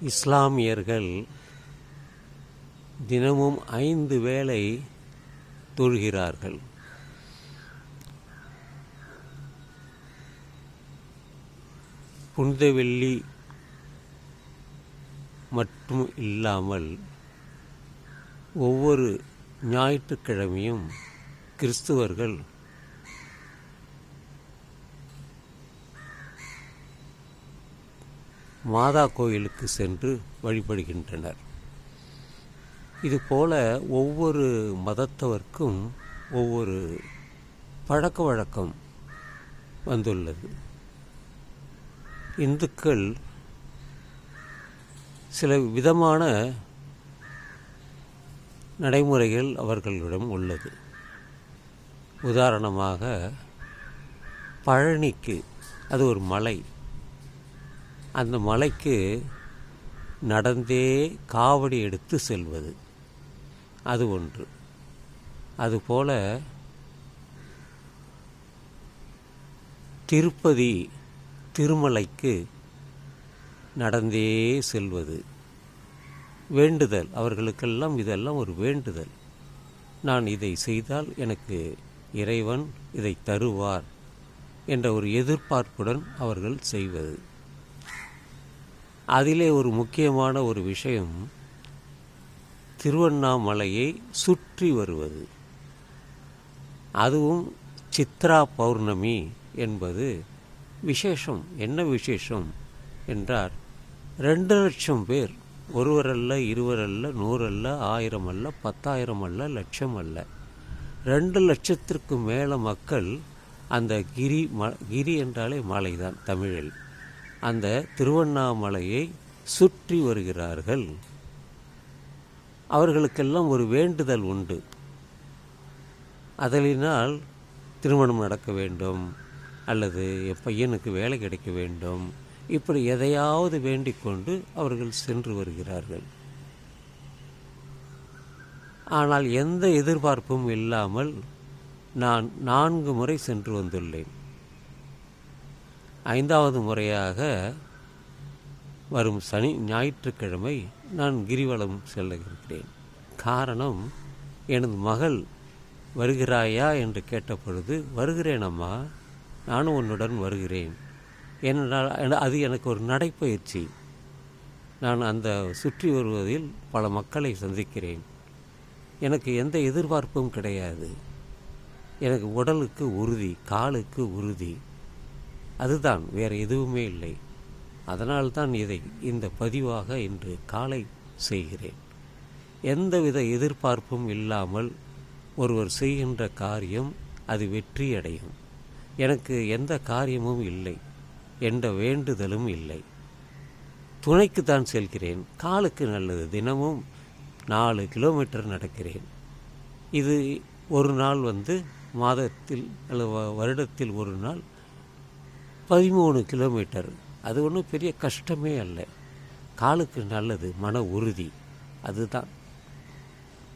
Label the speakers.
Speaker 1: இஸ்லாமியர்கள் தினமும் ஐந்து வேளை தொழுகிறார்கள். புனித வெள்ளி மட்டும் இல்லாமல் ஒவ்வொரு ஞாயிற்றுக்கிழமையும் கிறிஸ்துவர்கள் மாதா கோயிலுக்கு சென்று வழிபடுகின்றனர். இதுபோல ஒவ்வொரு மதத்தவர்க்கும் ஒவ்வொரு பழக்க வழக்கம் வந்துள்ளது. இந்துக்கள் சில விதமான நடைமுறைகள் அவர்களிடம் உள்ளது. உதாரணமாக பழனிக்கு அது ஒரு மலை. அந்த மலைக்கு நடந்தே காவடி எடுத்து செல்வது. அது ஒன்று. அதுபோல் திருப்பதி திருமலைக்கு நடந்தே செல்வது. வேண்டுதல். அவர்களுக்கெல்லாம் இதெல்லாம் ஒரு வேண்டுதல். நான் இதை செய்தால் எனக்கு இறைவன் இதை தருவார் என்ற ஒரு எதிர்பார்ப்புடன் அவர்கள் செய்வது. அதிலே ஒரு முக்கியமான ஒரு விஷயம் திருவண்ணாமலையை சுற்றி வருவது. அதுவும் சித்ரா பௌர்ணமி என்பது விசேஷம். என்ன விசேஷம் என்றார் ரெண்டு லட்சம் பேர். ஒருவரல்ல இருவரல்ல நூறல்ல ஆயிரம் அல்ல பத்தாயிரம் அல்ல லட்சம் அல்ல ரெண்டு லட்சத்திற்கு மேலே மக்கள் அந்த கிரி ம கிரி என்றாலே மலை தான் தமிழில். அந்த திருவண்ணாமலையை சுற்றி வருகிறார்கள். அவர்களுக்கெல்லாம் ஒரு வேண்டுதல் உண்டு. அதலினால் திருமணம் நடக்க வேண்டும் அல்லது என் பையனுக்கு வேலை கிடைக்க வேண்டும். இப்படி எதையாவது வேண்டிக் கொண்டு அவர்கள் சென்று வருகிறார்கள். ஆனால் எந்த எதிர்பார்ப்பும் இல்லாமல் நான் நான்கு முறை சென்று வந்துள்ளேன். ஐந்தாவது முறையாக வரும் சனி ஞாயிற்றுக்கிழமை நான் கிரிவலம் செல்ல இருக்கிறேன் காரணம் எனது மகள் வருகிறாயா என்று கேட்டபொழுது வருகிறேன் அம்மா நானும் உன்னுடன் வருகிறேன். ஏனென்றால் அது எனக்கு ஒரு நடைப்பயிற்சி. நான் அந்த சுற்றி வருவதில் பல மக்களை சந்திக்கிறேன். எனக்கு எந்த எதிர்பார்ப்பும் கிடையாது. எனக்கு உடலுக்கு உறுதி காலுக்கு உறுதி. அதுதான் வேறு எதுவுமே இல்லை. அதனால்தான் இதை இந்த பதிவாக இன்று காலை செய்கிறேன். எந்தவித எதிர்பார்ப்பும் இல்லாமல் ஒருவர் செய்கின்ற காரியம் அது வெற்றியடையும். எனக்கு எந்த காரியமும் இல்லை என்ற வேண்டுதலும் இல்லை. துணைக்கு தான் செல்கிறேன் காலுக்கு நல்லது. தினமும் நாலு கிலோமீட்டர் நடக்கிறேன். இது ஒரு நாள் வந்து மாதத்தில் அல்லது வ- வருடத்தில் ஒரு நாள் பதிமூணு கிலோமீட்டர். அது ஒன்றும் பெரிய கஷ்டமே அல்ல. காலுக்கு நல்லது மன உறுதி. அதுதான்.